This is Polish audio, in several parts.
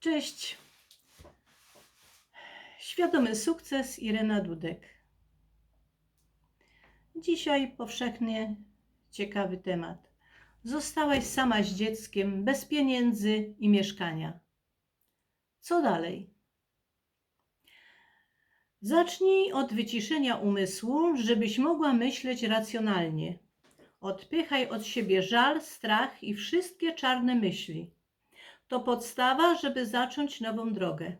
Cześć. Świadomy sukces Irena Dudek. Dzisiaj powszechnie ciekawy temat. Zostałaś sama z dzieckiem, bez pieniędzy i mieszkania. Co dalej? Zacznij od wyciszenia umysłu, żebyś mogła myśleć racjonalnie. Odpychaj od siebie żal, strach i wszystkie czarne myśli. To podstawa, żeby zacząć nową drogę.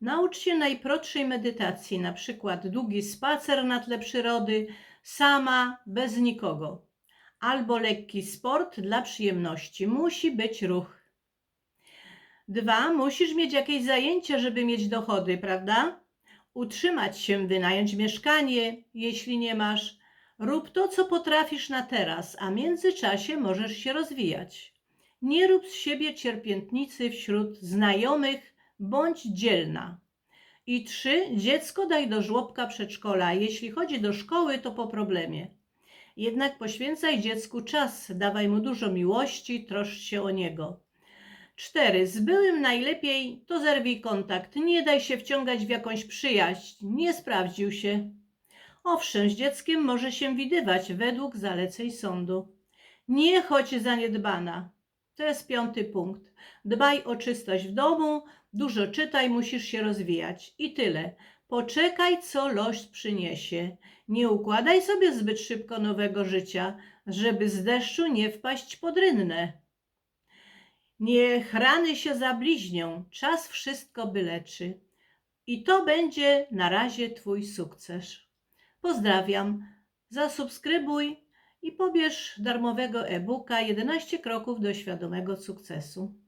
Naucz się najprostszej medytacji, na przykład długi spacer na tle przyrody, sama, bez nikogo. Albo lekki sport dla przyjemności. Musi być ruch. Dwa, musisz mieć jakieś zajęcie, żeby mieć dochody, prawda? Utrzymać się, wynająć mieszkanie, jeśli nie masz. Rób to, co potrafisz na teraz, a w międzyczasie możesz się rozwijać. Nie rób z siebie cierpiętnicy wśród znajomych, bądź dzielna. I trzy, dziecko daj do żłobka przedszkola. Jeśli chodzi do szkoły, to po problemie. Jednak poświęcaj dziecku czas, dawaj mu dużo miłości, troszcz się o niego. Cztery, z byłym najlepiej to zerwij kontakt. Nie daj się wciągać w jakąś przyjaźń. Nie sprawdził się. Owszem, z dzieckiem może się widywać według zaleceń sądu. Nie chodź zaniedbana. To jest piąty punkt. Dbaj o czystość w domu, dużo czytaj, musisz się rozwijać. I tyle. Poczekaj, co los przyniesie. Nie układaj sobie zbyt szybko nowego życia, żeby z deszczu nie wpaść pod rynnę. Niech rany się zabliźnią, czas wszystko wyleczy. I to będzie na razie Twój sukces. Pozdrawiam. Zasubskrybuj i pobierz darmowego e-booka 11 kroków do świadomego sukcesu.